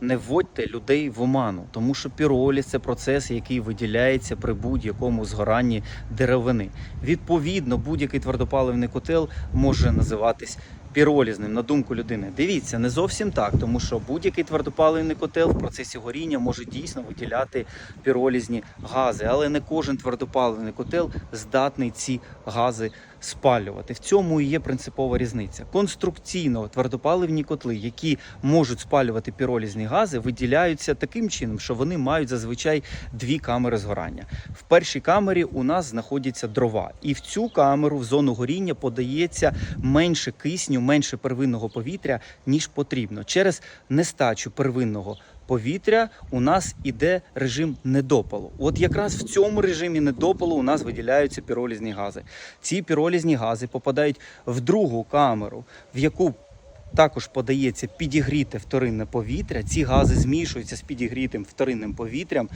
не вводьте людей в оману, тому що піроліз це процес, який виділяється при будь-якому згоранні деревини. Відповідно, будь-який твердопаливний котел може називатись піролізним, на думку людини. Дивіться, не зовсім так, тому що будь-який твердопаливний котел в процесі горіння може дійсно виділяти піролізні гази, але не кожен твердопаливний котел здатний ці гази спалювати. В цьому і є принципова різниця. Конструкційно твердопаливні котли, які можуть спалювати піролізні гази, виділяються таким чином, що вони мають зазвичай дві камери згорання. В першій камері у нас знаходяться дрова, і в цю камеру в зону горіння подається менше кисню, менше первинного повітря, ніж потрібно. Через нестачу первинного повітря у нас іде режим недопалу. От якраз в цьому режимі недопалу у нас виділяються піролізні гази. Ці піролізні гази попадають в другу камеру, в яку також подається підігріте вторинне повітря. Ці гази змішуються з підігрітим вторинним повітрям,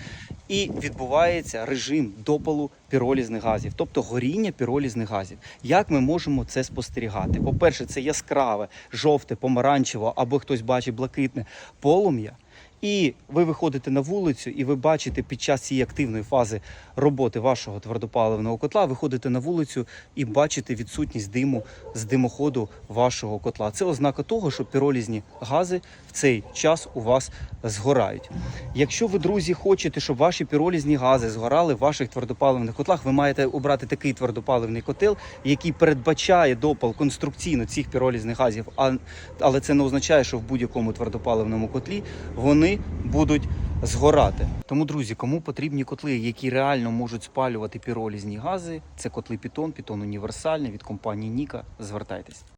і відбувається режим допалу піролізних газів, тобто горіння піролізних газів. Як ми можемо це спостерігати? По-перше, це яскраве, жовте, помаранчеве або хтось бачить блакитне полум'я. І ви виходите на вулицю, і ви бачите під час цієї активної фази роботи вашого твердопаливного котла, виходите на вулицю і бачите відсутність диму з димоходу вашого котла. Це ознака того, що піролізні гази в цей час у вас згорають. Якщо ви, друзі, хочете, щоб ваші піролізні гази згорали в ваших твердопаливних котлах, ви маєте обрати такий твердопаливний котел, який передбачає допал конструкційно цих піролізних газів. Але це не означає, що в будь-якому твердопаливному котлі вони будуть згорати. Тому, друзі, кому потрібні котли, які реально можуть спалювати піролізні гази, це котли Пітон, Пітон універсальний від компанії Ніка. Звертайтесь.